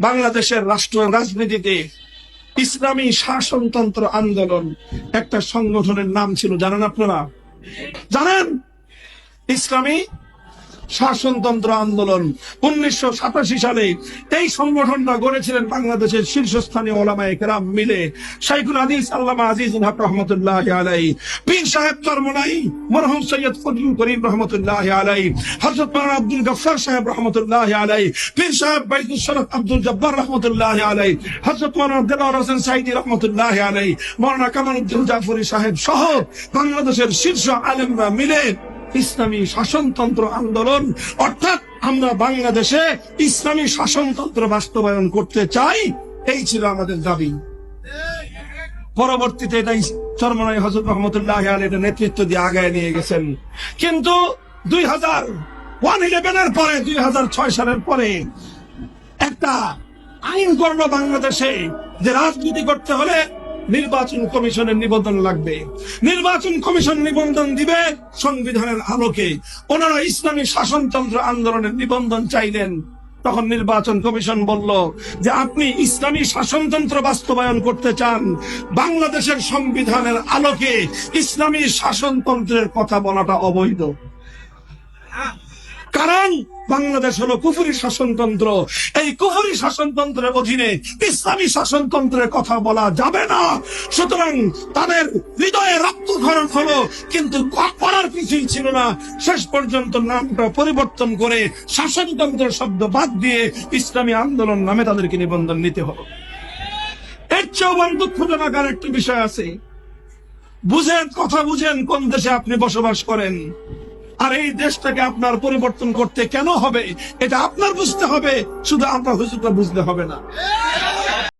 বাংলাদেশের রাষ্ট্র রাজনীতিতে ইসলামী শাসনতন্ত্র আন্দোলন একটা সংগঠনের নাম ছিল জানেন আপনারা? জানেন? ইসলামী শাসনতন্ত্র আন্দোলন। উনিশশো সাতাশি সালে এই সংগঠনটা গড়েছিলেন বাংলাদেশের শীর্ষস্থানীয় ওলামায়ে কেরাম মিলে। শাইখুল হাদিস, আল্লামা আজিজুল হক রহমতুল্লাহ আলাই পীর সাহেব চরমনাই মরহুম সৈয়দ ফজলুল করিম রহমতুল্লাহ আলাই হযরত মাওলানা আব্দুল গফফার সাহেব রহমতুল্লাহ আলাই পীর সাহেব বাইতুল শরফ আব্দুল জব্বার রহমতুল্লাহ আলাই হযরত মাওলানা দেলাওয়ার হোসেন সাইদি রহমতুল্লাহ আলাই মাওলানা কামালউদ্দিন জাফরি সাহেব সহ বাংলাদেশের শীর্ষ আলেমরা মিলে ইসলামী শাসনতন্ত্র আন্দোলন, অর্থাৎ আমরা বাংলাদেশে ইসলামী শাসনতন্ত্র বাস্তবায়ন করতে চাই, এই ছিল আমাদের দাবি। পরবর্তীতে এটাই চরমনাই হজরত রহমতুল্লাহ আলী এটা নেতৃত্ব দিয়ে আগায় নিয়ে গেছেন। কিন্তু দুই হাজার ওয়ান ইলেভেনের পরে, দুই হাজার ছয় সালের পরে একটা আইন করল বাংলাদেশে যে রাজনীতি করতে হলে নির্বাচন কমিশনের নিবন্ধন লাগবে। নির্বাচন কমিশন নিবন্ধন দিবে সংবিধানের আলোকে। ওনারা ইসলামী শাসনতন্ত্র আন্দোলনের নিবন্ধন চাইলেন। তখন নির্বাচন কমিশন বলল যে আপনি ইসলামী শাসনতন্ত্র বাস্তবায়ন করতে চান, বাংলাদেশের সংবিধানের আলোকে ইসলামী শাসনতন্ত্রের কথা বলাটা অবৈধ। কারণ বাংলাদেশ হলো কুফুরি শাসনতন্ত্র। এই কুফুরি শাসনতন্ত্রের অধীনে ইসলামী শাসনতন্ত্রের কথা বলা যাবে না। সুতরাং তাদের হৃদয়ে রক্তক্ষরণ হলো, কিন্তু করার কিছুই ছিল না। শেষ পর্যন্ত নামটা পরিবর্তন করে শাসনতন্ত্রের শব্দ বাদ দিয়ে ইসলামী আন্দোলন নামে তাদেরকে নিবন্ধন নিতে হলো। এর চেয়েও দুঃখজনক আর একটা বিষয় আছে। বুঝেন, কথা বুঝেন কোন দেশে আপনি বসবাস করেন। আর এই দেশটাকে আপনার পরিবর্তন করতে কেন হবে, এটা আপনার বুঝতে হবে, শুধু আমরা হুজুরটা বুঝতে হবে না।